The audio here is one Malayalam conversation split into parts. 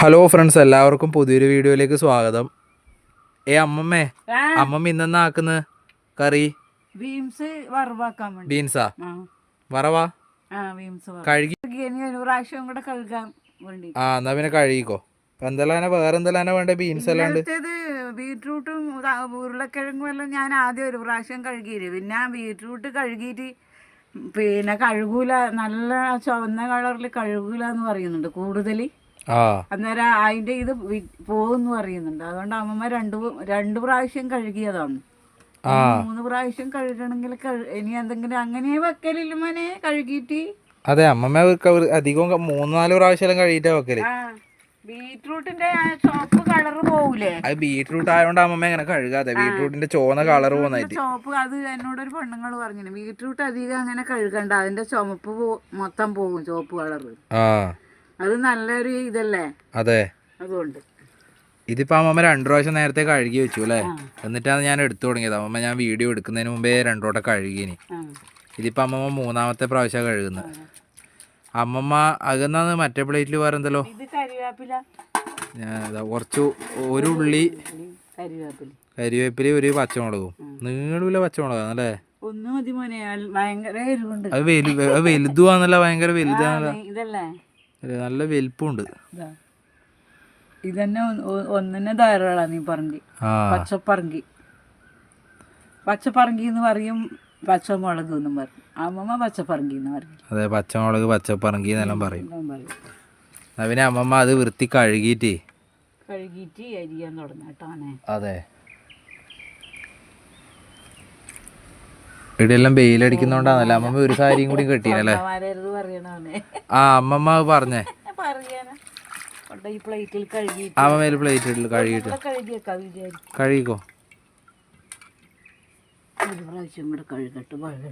ഹലോ ഫ്രണ്ട്സ് എല്ലാവർക്കും പുതിയൊരു വീഡിയോയിലേക്ക് സ്വാഗതം. ഏ അമ്മമ്മേ അമ്മമ്മ ഇന്നെന്നാ ആക്കുന്നത് കറി? ബീൻസ് വറവാക്കാൻ വേണ്ടി. ബീൻസാ? വറവാ. കഴുകി ഇനി ഒരു പ്രാവശ്യം കൂടെ കഴുകാൻ വേണ്ടി. ആ എന്നാ പിന്നെ കഴുകിക്കോ. എന്തെല്ലാം വേറെ എന്തെല്ലാം വേണ്ട ബീൻസ് ഇന്നലത്തേത് ബീട്രൂട്ടും ഉരുളക്കിഴങ്ങും എല്ലാം ഞാൻ ആദ്യം ഒരു പ്രാവശ്യം കഴുകിയില്ല. പിന്നെ ബീട്രൂട്ട് കഴുകിയിട്ട് പിന്നെ കഴുകൂല. നല്ല ചുവന്ന കളറിൽ കഴുകൂല എന്ന് പറയുന്നുണ്ട് കൂടുതൽ അന്നേരം അതിന്റെ ഇത് പോകുന്നു അറിയുന്നുണ്ട് പറയുന്നുണ്ട്. അതുകൊണ്ട് അമ്മമ്മ രണ്ടു രണ്ട് പ്രാവശ്യം കഴുകിയതാണ്. മൂന്ന് പ്രാവശ്യം കഴുകണമെങ്കിൽ ഇനി എന്തെങ്കിലും അങ്ങനെ വെക്കലില്ല മനെ കഴുകിയിട്ട്. അതെ അമ്മമ്മ അധികം മൂന്ന് നാല് പ്രാവശ്യം കഴുകിയിട്ടാ വെക്കൽ. ആ ബീട്രൂട്ടിന്റെ ചോപ്പ് കളർ പോകൂലേ അത് ബീട്രൂട്ട് ആയതുകൊണ്ട് അമ്മമ്മ കഴുകാതെ. ബീട്രൂട്ടിന്റെ ചോന്ന കളർ പോകുന്നായിട്ട് ചോപ്പ് അത് എന്നോടൊരു പെണ്ണുങ്ങൾ പറഞ്ഞു ബീട്രൂട്ട് അധികം അങ്ങനെ കഴുകണ്ട അതിന്റെ ചുമപ്പ് മൊത്തം പോകും ചോപ്പ് കളർ അത് നല്ലൊരു ഇതല്ലേ? അതെ. അതുകൊണ്ട്. ഇതിപ്പോ അമ്മ രണ്ടു പ്രാവശ്യം നേരത്തെ കഴുകി വെച്ചു അല്ലേ? എന്നിട്ടാണ് ഞാൻ എടുത്തു തുടങ്ങിയത്. അമ്മ ഞാൻ വീഡിയോ എടുക്കുന്നതിന് മുമ്പേ രണ്ടു വട്ടം കഴുകിനി ഇതിപ്പോ അമ്മമ്മ മൂന്നാമത്തെ പ്രാവശ്യം കഴുകുന്നത്. അമ്മമ്മ അകന്നാന്ന് മറ്റേ പ്ലേറ്റിൽ വേറെ എന്തല്ലോ? കുറച്ച് ഒരു ഉള്ളി കരിവേപ്പില. ഒരു പച്ചമുളകും. നീളൂല പച്ചമുളകാണ് അല്ലേ? അത് വലുതുവാന്നല്ല ഭയങ്കര വലുതാണല്ലോ ഇതല്ലേ? നല്ല വലിപ്പമുണ്ട് ഇതാ. ഇതന്നെ ഒന്നിനെ ധാരാളാണ് നീ പറങ്കി. പച്ചപ്പറങ്കി പച്ചപ്പറങ്കി. എന്ന് പറയും പച്ചമുളക് എന്നും പറയും. അമ്മമ്മ പച്ചപ്പറങ്കി എന്ന് പറയും. അതെ പച്ചമുളക് പച്ചപ്പറങ്കി എന്നെല്ലാം പറയും. പിന്നെ അമ്മമ്മ അത് വൃത്തി കഴുകിയിട്ടേ കഴുകിയിട്ട് അരിയാൻ തുടങ്ങാട്ടാണേ അതെ. ഇവിടെയെല്ലാം വെയിലടിക്കുന്നോണ്ടാന്നല്ലേ അമ്മമ്മ ഒരു സാരിയും കൂടി കെട്ടീനല്ലേ ആ അമ്മമ്മ പറഞ്ഞേ. ഈ പ്ലേറ്റിൽ ഇവിടെ കഴുകിക്കോ? ഒരു പ്രാവശ്യം കൂടെ കഴുകട്ട് വെള്ളം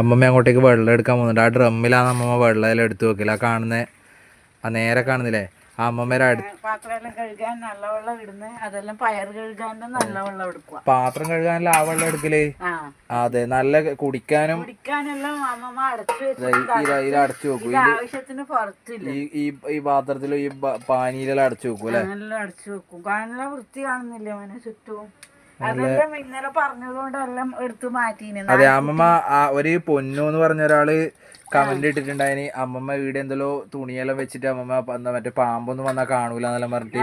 അമ്മമ്മ അങ്ങോട്ടേക്ക് വെള്ളം എടുക്കാൻ പോകുന്നുണ്ട്. ആ ഡ്രമ്മിലാണ് അമ്മമ്മ വെള്ളം എല്ലാം എടുത്തു വെക്കില്ല ആ കാണുന്ന ആ നേരെ കാണുന്നില്ലേ? ആ അമ്മമ്മേരെ അടു പാത്രമെല്ലാം കഴുകാൻ നല്ല വെള്ളം ഇടുന്നത് അതെല്ലാം പയർ കഴുകാൻ നല്ല വെള്ളം എടുക്കുക പാത്രം കഴുകാനല്ല ആ വെള്ളം എടുക്കലേ അതെ നല്ല കുടിക്കാനും കുടിക്കാനെല്ലാം അമ്മമ്മ അടച്ചു ഈ അടച്ചു വെക്കും. ഇത് ആവശ്യത്തിന് പുറത്തില്ല. ഈ ഈ ഈ പാത്രത്തിൽ ഈ പാനിയിലെല്ലാം അടച്ചു വെക്കും അല്ലെ? അടച്ചു വെക്കും. വൃത്തി കാണുന്നില്ല അവനെ ചുറ്റും. അതെല്ലാം ഇന്നലെ പറഞ്ഞതുകൊണ്ടെല്ലാം എടുത്തു മാറ്റി അതെ അമ്മമ്മ ഒരു പൊന്നു എന്ന് പറഞ്ഞ ഒരാൾ കമന്റ് ഇട്ടിട്ടുണ്ടായിന്. അമ്മമ്മ വീട് എന്തല്ലോ തുണിയെല്ലാം വെച്ചിട്ട് അമ്മമ്മ എന്താ മറ്റേ പാമ്പൊന്നും വന്നാൽ കാണൂല എന്നെല്ലാം പറഞ്ഞിട്ട്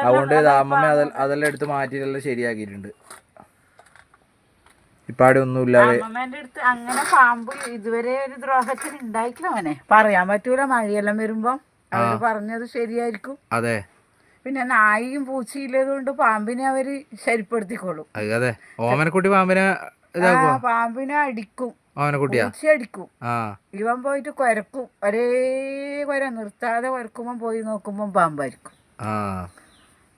അതുകൊണ്ട് അമ്മമ്മ അതെ- അതെല്ലാം എടുത്ത് മാറ്റിയിട്ടെല്ലാം ശരിയാക്കിയിട്ടുണ്ട്. ഇപ്പാടെ ഒന്നുമില്ലാതെ അമ്മമ്മേന്റെ അടുത്ത് അങ്ങനെ പാമ്പ് ഇതുവരെ ഒരു ദ്രോഹത്തിന് ഉണ്ടായിട്ടില്ല അവനെ പറയാൻ പറ്റൂല മഴയെല്ലാം വരുമ്പം അവർ പറഞ്ഞത് ശരിയായിരിക്കും. അതെ. പിന്നെ നായിയും പൂച്ചയില്ലത് കൊണ്ട് പാമ്പിനെ അവർ ശരിപ്പെടുത്തിക്കോളും. അതെ ഓമനക്കുട്ടി പാമ്പിനെ പാമ്പിനെ അടിക്കും. ഓമനക്കുട്ടിയാ കുട്ടിയാ അടിക്കും ആ. ഇവൻ പോയിട്ട് കുരക്കും. ഒരേ കുര നിർത്താതെ കൊരക്കുമ്പോ പോയി നോക്കുമ്പോ പാമ്പായിരിക്കും. ആ.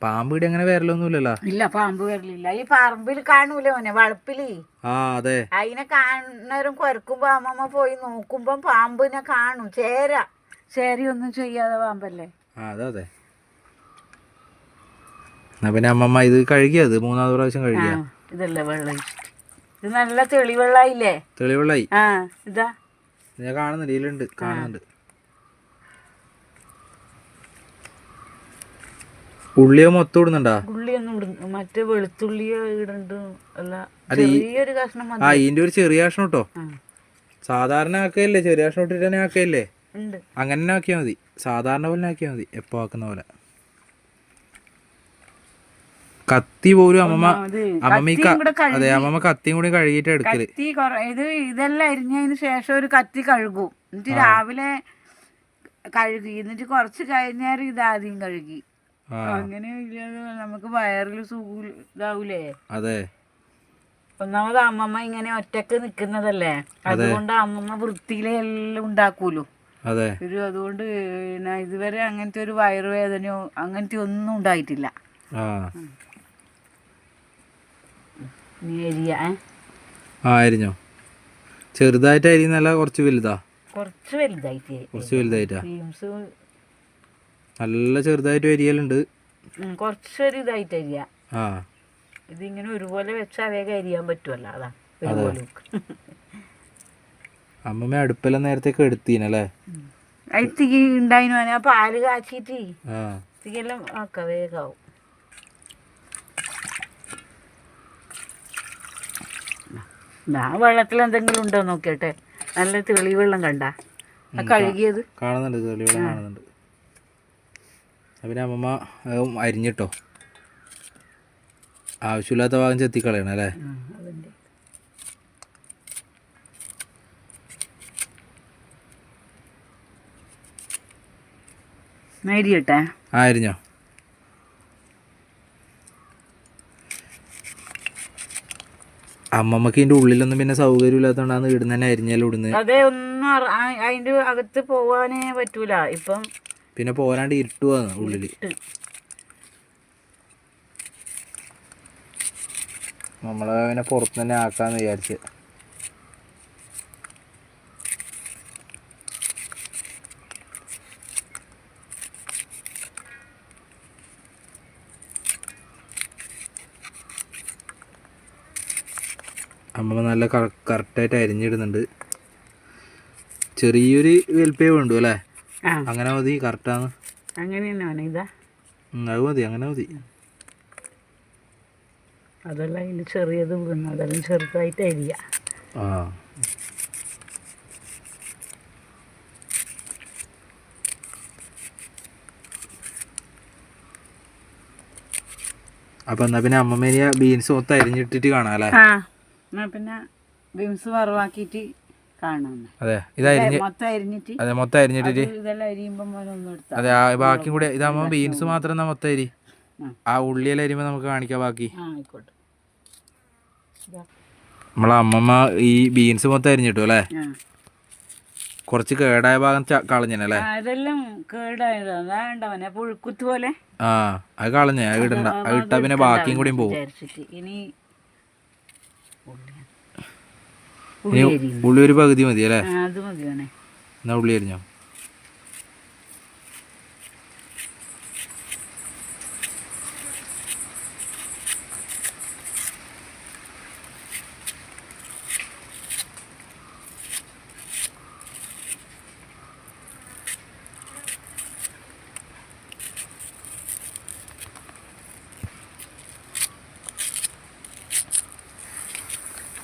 പാമ്പ് ഇവിടെ അങ്ങനെ വരലൊന്നുമില്ലല്ലോ? ഇല്ല പാമ്പ് വരലില്ല. ഈ പറമ്പിൽ കാണൂല ഓനെ വളപ്പിൽ? ആ അതെ. അതിനെ കാണുന്നേരം കുരക്കുമ്പോ അമ്മമ്മ പോയി നോക്കുമ്പോ പാമ്പിനെ കാണും. ചേര. ചേരയൊന്നും ചെയ്യാതെ പാമ്പല്ലേ? അതെ അതെ. എന്നാ പിന്നെ അമ്മമ്മ ഇത് കഴുകിയത് മൂന്നാമത് പ്രാവശ്യം കഴുകിയ? ഇതല്ലേ വെള്ളം. ഇത് നല്ല തെളിവെള്ളായില്ലേ? തെളിവെള്ളായി. ആ ഇതാ. ഞാൻ കാണുന്നുണ്ട് ഇതിലുണ്ട് കാണുന്നുണ്ട്. ഉള്ളിയോ മൊത്തം ഇടുന്നുണ്ടാ? ഉള്ളിയൊന്നും മറ്റേ വെളുത്തുള്ളിയോ ഇടണ്ട് അല്ല ചെറിയൊരു കഷ്ണം ആ ഇതിന്റെ ഒരു ചെറിയ കഷ്ണം കേട്ടോ സാധാരണ ആക്കുകയല്ലേ ചെറിയ കഷ്ണം ഇട്ടിട്ട് തന്നെ ആക്കുകയല്ലേ? ഉണ്ട്. അങ്ങനെ ആക്കിയാൽ മതി. സാധാരണ പോലെ ആക്കിയാൽ മതി എപ്പോ ആക്കുന്ന പോലെ. കത്തി പോലും അമ്മമ്മ അമ്മമ്മ അതെ അമ്മമ്മ കത്തിയും കൂടി കഴുകിയിട്ട് എടുക്കൽ. കത്തി ഇത് ഇതെല്ലാം അരിഞ്ഞതിന് ശേഷം ഒരു കത്തി കഴുകും. എന്നിട്ട് രാവിലെ കഴുകി. എന്നിട്ട് കുറച്ച് കഴിഞ്ഞേരം ഇത് ആദ്യം കഴുകി. അങ്ങനെ നമുക്ക് വയറിൽ സുഖം ഇതാവൂലേ? അതെ. ഒന്നാമത് അമ്മമ്മ ഇങ്ങനെ ഒറ്റയ്ക്ക് നിക്കുന്നതല്ലേ അതുകൊണ്ട് അമ്മമ്മ വൃത്തിയിലെ എല്ലാം ഉണ്ടാക്കൂലോ അതെ. ഒരു അതുകൊണ്ട് ഇതുവരെ അങ്ങനത്തെ ഒരു വയറുവേദനയോ അങ്ങനത്തെ ഒന്നും ഉണ്ടായിട്ടില്ല. ആ അരിഞ്ഞോ ചെറുതായിട്ട് അരിയുന്നല്ല കുറച്ച് വലുതാ. കുറച്ച് വലുതായിട്ട്. കുറച്ച് വലുതായിട്ടാ. നല്ല ചെറുതായിട്ട് അരിയലുണ്ട്. കുറച്ചൊരു ഇതായിട്ട് അരിയ. ആ. ഇതിങ്ങനെ ഒരുപോലെ വെച്ചാൽ വേഗം അരിയാൻ പറ്റുമല്ലോ അതാ. അമ്മമ്മ അടുപ്പെല്ലാം നേരത്തേക്ക് എടുത്തീനല്ലേ? അത് ഉണ്ടായിരുന്നു ആ പാൽ കാച്ചിട്ട്. ആ. തീയെല്ലാം ആക്ക വേഗാവും. ആ വെള്ളത്തിൽ എന്തെങ്കിലും ഉണ്ടോ നോക്കിയട്ടെ. നല്ല തെളിവെള്ളം കണ്ട. ആ കഴുകിയത്? കാണുന്നുണ്ട് തെളിവെള്ളം കാണുന്നുണ്ട്. അപ്പൊ പിന്നെ അമ്മമ്മ അരിഞ്ഞിട്ടോ? ആവശ്യമില്ലാത്ത ഭാഗം ചെത്തിക്കളയണം അല്ലേ? അരിഞ്ഞോ? അമ്മമ്മക്ക് ഇതിന്റെ ഉള്ളിലൊന്നും പിന്നെ സൗകര്യം ഇല്ലാത്തതുകൊണ്ടാണ് തന്നെ അരിഞ്ഞാലും ഇടുന്നത് അതെ ഒന്നും അറ- ആ- അതിന്റെ അകത്ത് പോവാനേ പറ്റൂല. ഇപ്പം പിന്നെ പോരാണ്ട് ഇരുട്ടുവാണ് ഉള്ളിൽ. ഇട്ട് നമ്മളെ പിന്നെ പുറത്ത് തന്നെ ആക്കാന്ന് വിചാരിച്ച്. അമ്മ നല്ല കറക്റ്റായിട്ട് അരിഞ്ഞിടുന്നുണ്ട്. ചെറിയൊരു വെൽപ്പേ വേണ്ടു അല്ലേ? അങ്ങനെ മതി കറക്റ്റാണ് അങ്ങനെ അത് മതി അങ്ങനെ മതി. അതെല്ലാം ചെറിയത് വീണു അതെല്ലാം ചെറുതായിട്ട് അരിയ. ആ. അപ്പൊ എന്നാ പിന്നെ അമ്മമ്മേനെ ബീൻസ് മൊത്തം അരിഞ്ഞിട്ടിട്ട് കാണാം അല്ലേ? ആ എന്നാ പിന്നെ ബീൻസ് വറവാക്കിയിട്ട് അതെ ഇത് അരിഞ്ഞ് അരിഞ്ഞിട്ട് അതെ മൊത്തം അരിയുമ്പോൾ എടുത്താൽ അതെ ആ ബാക്കിയും കൂടെ ഇതാകുമ്പോ ബീൻസ് മാത്രം എന്നാ മൊത്തം അരി? ആ. ഉള്ളിയിൽ ഉള്ളിയെല്ലാം അരിയുമ്പോ നമുക്ക് കാണിക്കാം ബാക്കി. നമ്മളെ അമ്മമ്മ ഈ ബീൻസ് മൊത്തം അരിഞ്ഞിട്ടു അല്ലേ? കൊറച്ച് കേടായ ഭാഗം കളഞ്ഞല്ലേ അതെല്ലാം കേടായത്. പുഴുക്കുത്ത് പോലെ. ആ അത് കളഞ്ഞ അത് ഇടണ്ട. അത് ഇട്ടാ പിന്നെ ബാക്കിയും കൂടിയും പോകും ഇനി ഉള്ളി ഒരു പകുതി മതി അല്ലേ അത് മതിയാണേ. എന്നാ ഉള്ളി അരിഞ്ഞോ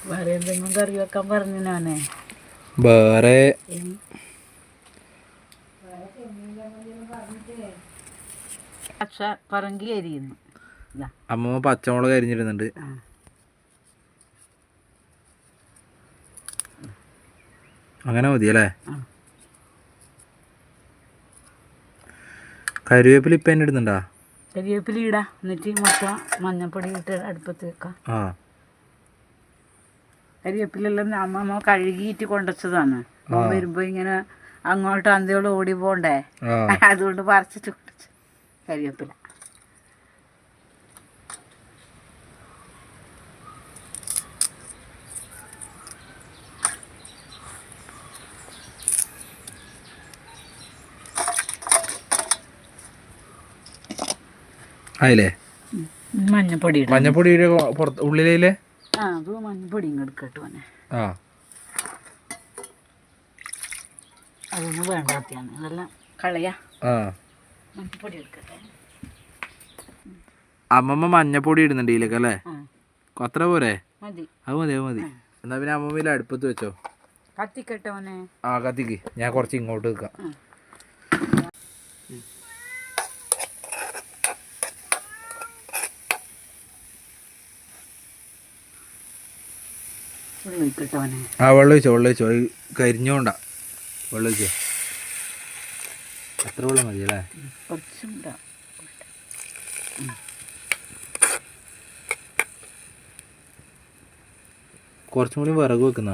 വേറെ എന്തെങ്കിലും കറി വെക്കാൻ പറഞ്ഞാനേ വേറെ? പക്ഷെ പറങ്കി അരിയുന്നു. ഇതാ. അമ്മമ്മ പച്ചമുളക് അരിഞ്ഞിരുന്നുണ്ട് അങ്ങനെ മതി അല്ലേ കരിവേപ്പില ഇപ്പം ഇടുന്നുണ്ടാ? കരിവേപ്പില ഇടാം. എന്നിട്ട് മൊത്തം മഞ്ഞപ്പൊടി ഇട്ട് അടുപ്പത്ത് വെക്കാം. ആ. കരിവേപ്പിലെല്ലാം അമ്മമ്മ കഴുകിയിട്ട് കൊണ്ടുവച്ചതാണ്. വരുമ്പോ ഇങ്ങനെ അങ്ങോട്ട് അന്തയോട് ഓടി പോണ്ടേ? അതുകൊണ്ട് പറിച്ചിട്ട് കൊണ്ടുവച്ചു കരിവേപ്പില. ആയില്ലേ മഞ്ഞപ്പൊടി മഞ്ഞപ്പൊടിയുടെ പുറത്ത് ഉള്ളിലേ ആ ആ. അതൊന്നും വേണ്ടാത്തയാണ് അതെല്ലാം കളയാ. ആ. മഞ്ഞപ്പൊടി എടുക്കട്ടെ. അമ്മമ്മ മഞ്ഞപ്പൊടി ഇടുന്നുണ്ട് ഇതിലേക്ക് അല്ലേ? അത്ര പോരെ? മതി. അത് മതി അത് മതി. എന്നാ പിന്നെ അമ്മമ്മയിൽ അടുപ്പത്ത് വെച്ചോ. കത്തിക്കട്ടെ ആ കത്തിക്ക്. ഞാൻ കുറച്ച് ഇങ്ങോട്ട് വെക്കാം. ആ. വെള്ളം ഒഴിച്ചോ വെള്ളം ഒഴിച്ചോ. കരിഞ്ഞോണ്ടാ. വെള്ളം ഒഴിച്ചോ. എത്ര വെള്ളം മതി അല്ലേ? കുറച്ചും കൂടി വിറക് വെക്കുന്ന?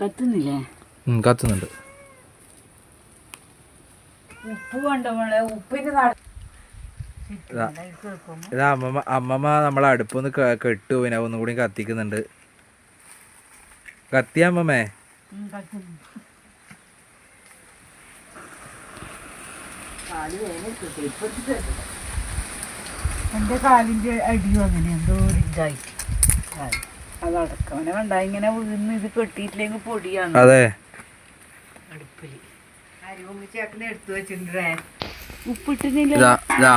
കത്തുന്നില്ലേ? കത്തുന്നുണ്ട്. ഉപ്പ് മോളെ? ഇതാ. അമ്മമ്മ അമ്മമ്മ നമ്മളെ അടുപ്പൊന്ന് കെട്ടു. പിന്നെ ഒന്നും കൂടി കത്തിക്കുന്നുണ്ട്. കത്തിയ അമ്മമ്മേ? എന്റെ കാലിന്റെ അടിയോ ഇപ്പൊ എടുത്തിട്ട് എന്റെ കാലിന്റെ അടിയും അങ്ങനെ എന്തോ ഇതായി. ഇതായിട്ട്. അതടക്കം അവനെ കണ്ട ഇങ്ങനെ വീണ് ഇത് കെട്ടിയിട്ടില്ലെങ്കിൽ പൊടിയാണ്. അതെ അടുപ്പിൽ അരികൊമ്പ് ചേട്ടനെ എടുത്തു വെച്ചിട്ടുണ്ടേ ഉപ്പിട്ടിട്ടില്ല ഇതാ ഇതാ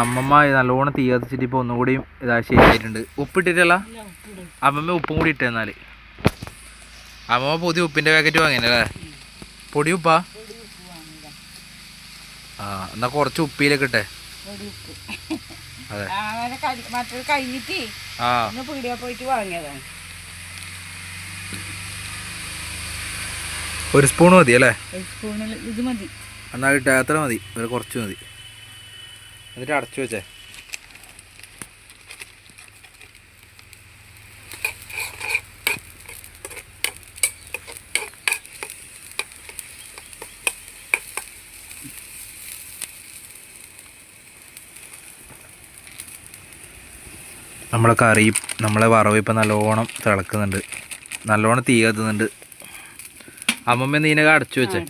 അമ്മമ്മ നല്ലോണം തീ കത്തിച്ചിട്ട് ഇപ്പൊ ഒന്നും കൂടിയും ഇതാ ശരിയായിട്ടുണ്ട്. ഉപ്പിട്ടിട്ടല്ല? അമ്മമ്മ ഉപ്പും കൂടി ഇട്ടെന്നാൽ അമ്മമ്മ പുതിയ ഉപ്പിന്റെ പാക്കറ്റ് വാങ്ങിയല്ലേ പൊടി ഉപ്പാ? ആ എന്നാ കുറച്ച് ഉപ്പിയിലൊക്കെ ഇട്ടെ. അതെ. കഴിഞ്ഞിട്ട് ആ. പീടിയ പോയിട്ട് വാങ്ങിയതാണ് ഒരു സ്പൂൺ മതി അല്ലേ? സ്പൂണിൽ ഇത് മതി. എന്നാ കിട്ടാ അത്ര മതി? ഒരു കുറച്ച് മതി. എന്നിട്ട് അടച്ചു വെച്ചേ. നമ്മളെ കറി നമ്മളെ വറവ് ഇപ്പം നല്ലോണം തിളക്കുന്നുണ്ട്. നല്ലോണം തീ കത്തുന്നുണ്ട്. അമ്മമ്മ നീനൊക്കെ അടച്ചു വെച്ചേ.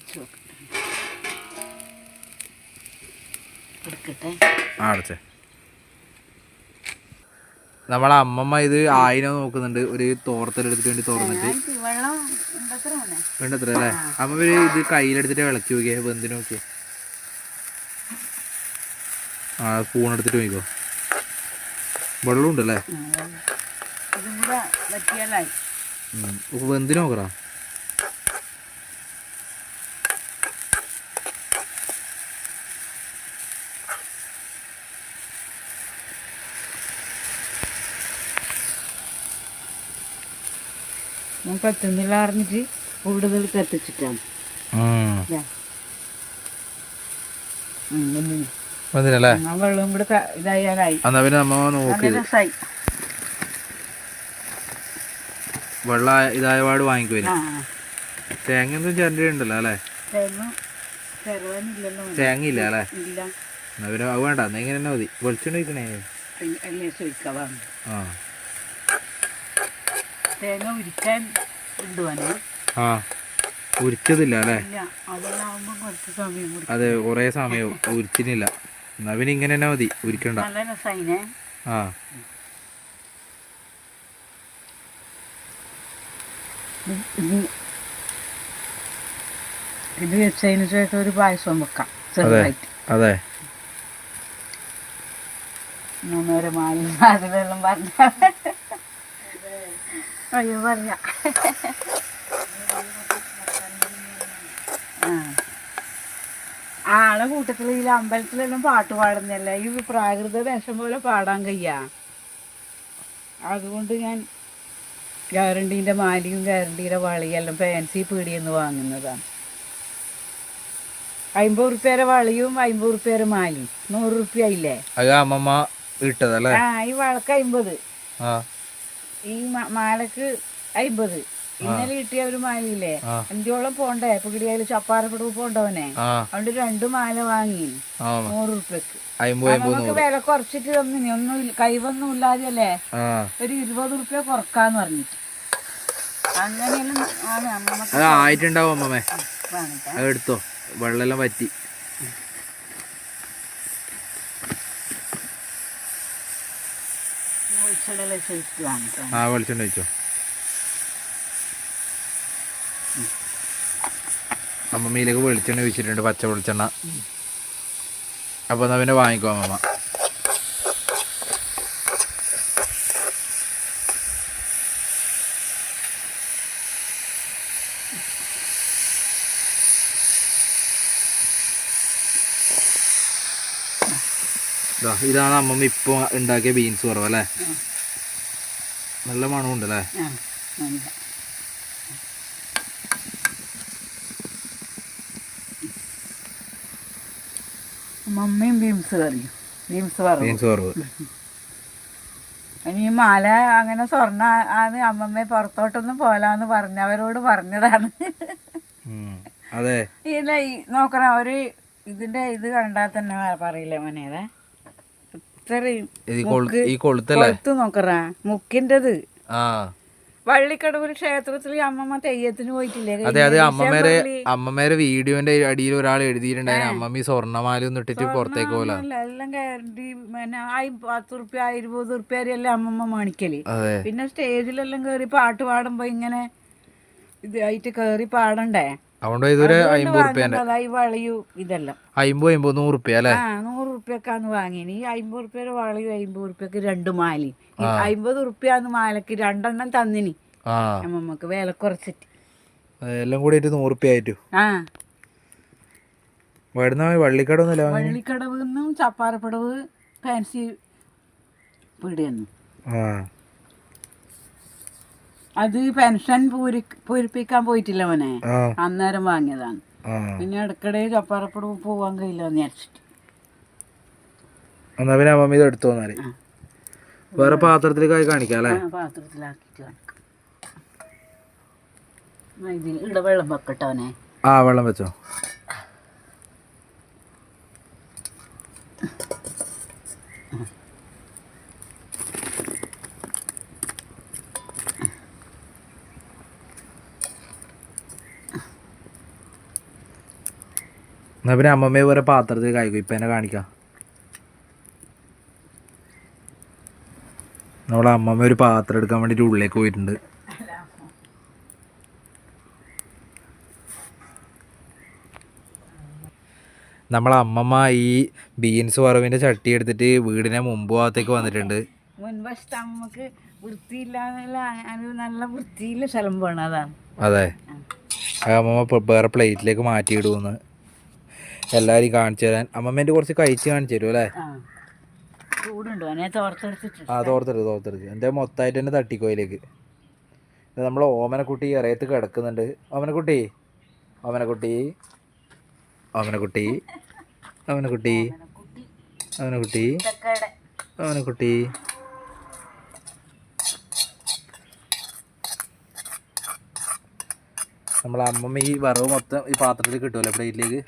ആ അടച്ചേ നമ്മളെ അമ്മമ്മ ഇത് ആയിനെ നോക്കുന്നുണ്ട്. ഒരു തോർത്തലെടുത്തിട്ട് വേണ്ടി തോർന്നിട്ട്. വേണ്ടത്ര അല്ലേ? അമ്മ ഒരു ഇത് കയ്യിലെടുത്തിട്ട് വിളക്കി നോക്കിയേ വെന്തിന് നോക്കിയേ. ആ സ്പൂൺ എടുത്തിട്ട് നോക്കിക്കോ വെള്ളം ഉണ്ടല്ലേ ബന്ധു. വെന്തിന് നോക്കറാ കത്തുന്നില്ല അറിഞ്ഞിട്ട് കൂടുതൽ കത്തിച്ചിട്ടാണ്. വെള്ളം കൂടെ ഇതായാലായി. വെള്ളം ഇതായ പാട് വാങ്ങിക്കുവരും തേങ്ങ ഒന്നും ചേരേണ്ടി അല്ലേ? തേങ്ങ ഇല്ല അല്ലേ? എന്നാ പിന്നെ അത് വേണ്ട. എന്നാ ഇങ്ങനെ തന്നെ മതി. വെളിച്ചെണ്ണ ഒഴിക്കണേ. ആ. തേങ്ങ ഉരിക്കാൻ ആ ഉരിച്ചതില്ല അല്ലേ? കൊറേ സമയം അതെ കുറേ സമയവും ഉരിച്ചിനില്ല എന്നാ പിന്നെ ഇങ്ങനെ തന്നെ മതി ഉരിക്കണ്ട. ആ. ഇത് വെച്ചതിന് ശേഷം ഒരു പായസം വെക്കാം ചെറുതായിട്ട്. അതെ. മൂന്നേരെ പറഞ്ഞ അയ്യോ പറയാ. ആ. ആളെ കൂട്ടത്തിൽ ഈ അമ്പലത്തിലെല്ലാം പാട്ട് പാടുന്നല്ല ഈ പ്രാകൃത ദേശം പോലെ പാടാൻ കഴിയാ അതുകൊണ്ട് ഞാൻ ഗ്യാരണ്ടീന്റെ മാലിയും ഗ്യാരണ്ടീന്റെ വളയെല്ലാം ഫാൻസി പീടിയെന്ന് വാങ്ങുന്നതാണ് അമ്പത് റുപ്യയുടെ വളിയും അമ്പത് റുപ്യയുടെ മാലിയും. നൂറ് റുപ്യ ഇല്ലേ അത് അമ്മമ്മ ഇട്ടതല്ലേ? ആ ഈ വളക്ക് അമ്പത് ആ. ഈ മാലക്ക് അമ്പത് ഇന്നലെ കിട്ടിയ ഒരു മാലയില്ലേ. അഞ്ചോളം പോണ്ടേ? പിടിയാൽ ചപ്പാറപ്പെടു പോണ്ടവനെ. അതുകൊണ്ട് രണ്ട് മാല വാങ്ങി. നൂറ് റുപ്യക്ക് നമുക്ക് വില കുറച്ചിട്ട് തന്നിനി ഒന്നും കൈവൊന്നും ഇല്ലാതെയല്ലേ? ഒരു ഇരുപത് റുപ്യ കുറക്കാന്ന് പറഞ്ഞിട്ട്. അങ്ങനെയെല്ലാം ആയിട്ടുണ്ടാവും അമ്മമ്മേ. എടുത്തോ വെള്ളമെല്ലാം വറ്റി വെളിച്ചെണ്ണ ശരിക്ക് വാങ്ങിക്കാം ആ വെളിച്ചെണ്ണ വെച്ചോ അമ്മമ്മയിലേക്ക് വെളിച്ചെണ്ണ ഒഴിച്ചിട്ടുണ്ട് പച്ച വെളിച്ചെണ്ണ. അപ്പോൾ എന്നാ പിന്നെ വാങ്ങിക്കോ അമ്മമ്മ ഇതാണ് അമ്മമ്മ ഇപ്പോൾ ഉണ്ടാക്കിയ ബീൻസ് കുറവ് അല്ലേ നല്ല മണമുണ്ട് അല്ലേ മമ്മിയും ബീംസ് കറിയും. ബീംസ് വറവും. ബീംസ് കുറവ് ഇനി മാല അങ്ങനെ സ്വർണ ആണ് അമ്മമ്മ പുറത്തോട്ടൊന്നും പോലാന്ന് പറഞ്ഞവരോട് പറഞ്ഞതാണ്. അതെ. ഇല്ല ഈ നോക്കണം ഒരു ഇതിന്റെ ഇത് കണ്ടാൽ തന്നെ പറയില്ലേ മോനേതെ ഇത്രയും ഈ കൊളുത്ത് നോക്കറാ. മുക്കിന്റെത്. ആ. വള്ളിക്കടവൂർ ക്ഷേത്രത്തിൽ അമ്മമ്മ തെയ്യത്തിന് പോയിട്ടില്ലേ? അതെ അതെ അമ്മമ്മേരെ അമ്മമ്മേരെ വീഡിയോന്റെ അടിയിൽ ഒരാൾ എഴുതിയിട്ടുണ്ടായിരുന്നു അമ്മമ്മ ഈ സ്വർണമാല ഇട്ടിട്ട് പുറത്തേക്ക് പോലെ. എല്ലാം കയറി പത്ത് റുപ്യ ഇരുപത് റുപ്യ അമ്മമ്മ മാണിക്കൽ പിന്നെ സ്റ്റേജിലെല്ലാം കയറി പാട്ട് പാടുമ്പോ ഇങ്ങനെ ഇതായിട്ട് കയറി പാടണ്ടേ? അതുകൊണ്ട് ഇതൊരു അമ്പത് റുപ്യന്റെ വളയും ഇതെല്ലാം. അമ്പത് അമ്പത് നൂറ് റുപ്യ അല്ലേ? ആ നൂറ് റുപ്യക്കാന്ന് വാങ്ങിന് ഈ അമ്പത് റുപ്യയുടെ വളയും അമ്പത് റുപ്യക്ക് രണ്ട് മാലി അമ്പത് റുപ്യാന്ന് മാലക്ക് രണ്ടെണ്ണം തന്നിനി. അമ്മമ്മക്ക് വില കുറച്ചിട്ട്. എല്ലാം കൂടി ആയിട്ട് നൂറ് റുപ്യ ആയിട്ടു. ആ. വരുന്ന വള്ളിക്കട ഒന്നുമില്ല വാങ്ങി? വള്ളിക്കടവ് ചപ്പാറപ്പടവ് ഫാൻസി പീടിയെന്നു ആ. അത് പെൻഷൻ പൂരി പൂരിപ്പിക്കാൻ പോയിട്ടില്ല മോനെ. അന്നേരം വാങ്ങിയതാണ്. പിന്നെ ഇടക്കിടെ ചപ്പാറപ്പടവ് പോവാൻ കഴിയില്ല വിചാരിച്ചിട്ട്. എന്നാ പിന്നെ അമ്മ ഇത് എടുത്തു വന്നാൽ വേറെ പാത്രത്തിലേക്കായി കാണിക്കാം അല്ലേ? പാത്രത്തിലാക്കിട്ട് പാത്രത്തിലാക്കിയിട്ട് കാണിക്കാം. ഇതിൽ ഇവിടെ വെള്ളം ആ വെള്ളം വെച്ചോ. എന്നാ പിന്നെ അമ്മമ്മയെ പോലെ പാത്രത്തിൽ കായ്ക്കും. ഇപ്പം എന്നെ കാണിക്കാം. നമ്മളെ അമ്മമ്മ ഒരു പാത്രം എടുക്കാൻ വേണ്ടിയിട്ട് ഉള്ളിലേക്ക് പോയിട്ടുണ്ട്. നമ്മളെ അമ്മമ്മ ഈ ബീൻസ് വറവിന്റെ ചട്ടി എടുത്തിട്ട് വീടിനെ മുമ്പ് ഭാഗത്തേക്ക് വന്നിട്ടുണ്ട്. മുൻവശത്ത് നമുക്ക് വൃത്തിയില്ലാന്നല്ല അത് നല്ല വൃത്തിയില്ല സ്ഥലം പോണതാണ്. അതെ. അമ്മമ്മ വേറെ പ്ലേറ്റിലേക്ക് മാറ്റിയിടുമെന്ന് എല്ലാവരും കാണിച്ചു തരാൻ. അമ്മമ്മേന്റെ കുറച്ച് കഴിച്ച് കാണിച്ചു തരും അല്ലേ? ആ. തോർത്തെടുത്ത് തോർത്തെടുത്ത് എന്റെ മൊത്തമായിട്ട് തന്നെ തട്ടിക്കോയിലേക്ക്. നമ്മളെ ഓമനക്കുട്ടി ഇറയത്ത് കിടക്കുന്നുണ്ട്. ഓമനക്കുട്ടി ഓമനക്കുട്ടി ഓമനക്കുട്ടി ഓമനക്കുട്ടി ഓമനക്കുട്ടി ഓമനക്കുട്ടി. നമ്മളെ അമ്മമ്മ ഈ വറവ് മൊത്തം ഈ പാത്രത്തിൽ കിട്ടുമല്ലോ പ്ലേറ്റിലേക്ക്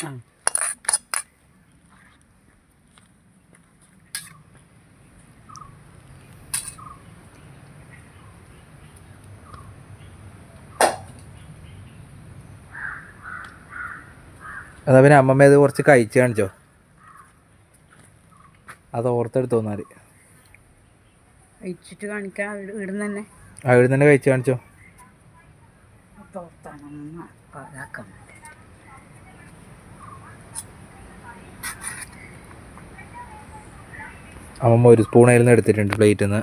ആ. എന്നാ പിന്നെ അമ്മമ്മ ഇത് കുറച്ച് കഴിച്ച് കാണിച്ചോ. അത് ഓർത്തെടുത്ത് തോന്നാൽ കഴിച്ചിട്ട് കാണിക്കാം. ഇവിടുന്ന് തന്നെ. അവിടെ തന്നെ കഴിച്ച് കാണിച്ചോ. അമ്മമ്മ ഒരു സ്പൂൺ ആയിരുന്നു എടുത്തിട്ടുണ്ട് പ്ലേറ്റിൽ നിന്ന്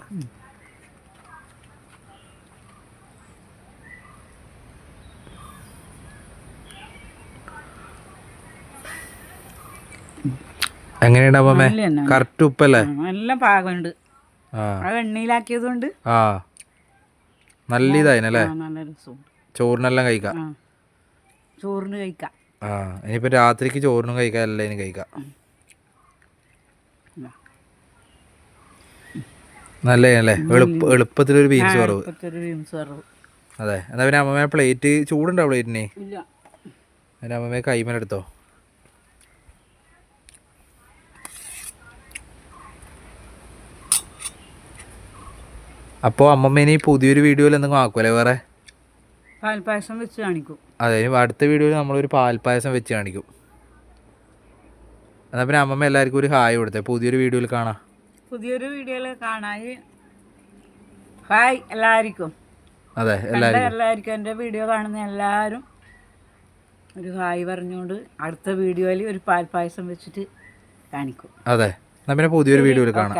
എങ്ങനെയുണ്ട് അമ്മമ്മേ. കറക്റ്റ് ഉപ്പല്ലേ? നല്ല പാകമുണ്ട്. എണ്ണയിലാക്കിയതുകൊണ്ട്. ആ. നല്ല ഇതായിനല്ലേ? ചോറിനെല്ലാം കഴിക്കാം? ചോറിന് കഴിക്കാം. ആ ഇനിയിപ്പോ രാത്രിക്ക് ചോറിനും കഴിക്കാം എല്ലാതിനും കഴിക്കാം. നല്ലതല്ലേ എളുപ്പ എളുപ്പത്തിലൊരു ബീൻസ് വറവ്. അതെ. എന്നാ പിന്നെ അമ്മമ്മ പ്ലേറ്റ് ചൂടുണ്ടോ പ്ലേറ്റിന് എന്റെ അമ്മമ്മയെ കൈമലെടുത്തോ? അപ്പോൾ അമ്മമ്മ ഇനി പുതിയൊരു വീഡിയോയിൽ എന്തെങ്കിലും ആക്കുമല്ലേ വേറെ? പാൽപ്പായസം വെച്ച് കാണിക്കും. അതെ അടുത്ത വീഡിയോയിൽ നമ്മളൊരു പാൽപ്പായസം വെച്ച് കാണിക്കും. എന്നാൽ പിന്നെ അമ്മമ്മ എല്ലാവർക്കും ഒരു ഹായ് കൊടുത്തേ. പുതിയൊരു വീഡിയോയിൽ കാണാം. പുതിയൊരു വീഡിയോയിൽ കാണായി. ഹായ് എല്ലാവർക്കും. അതെ എല്ലാവർക്കും. എല്ലാവർക്കും എന്റെ വീഡിയോ കാണുന്ന എല്ലാവരും ഒരു ഹായ് പറഞ്ഞുകൊണ്ട് അടുത്ത വീഡിയോയിൽ ഒരു പാൽപ്പായസം വെച്ചിട്ട് കാണിക്കും. അതെ എന്നാൽ പിന്നെ പുതിയൊരു വീഡിയോയിൽ കാണാം.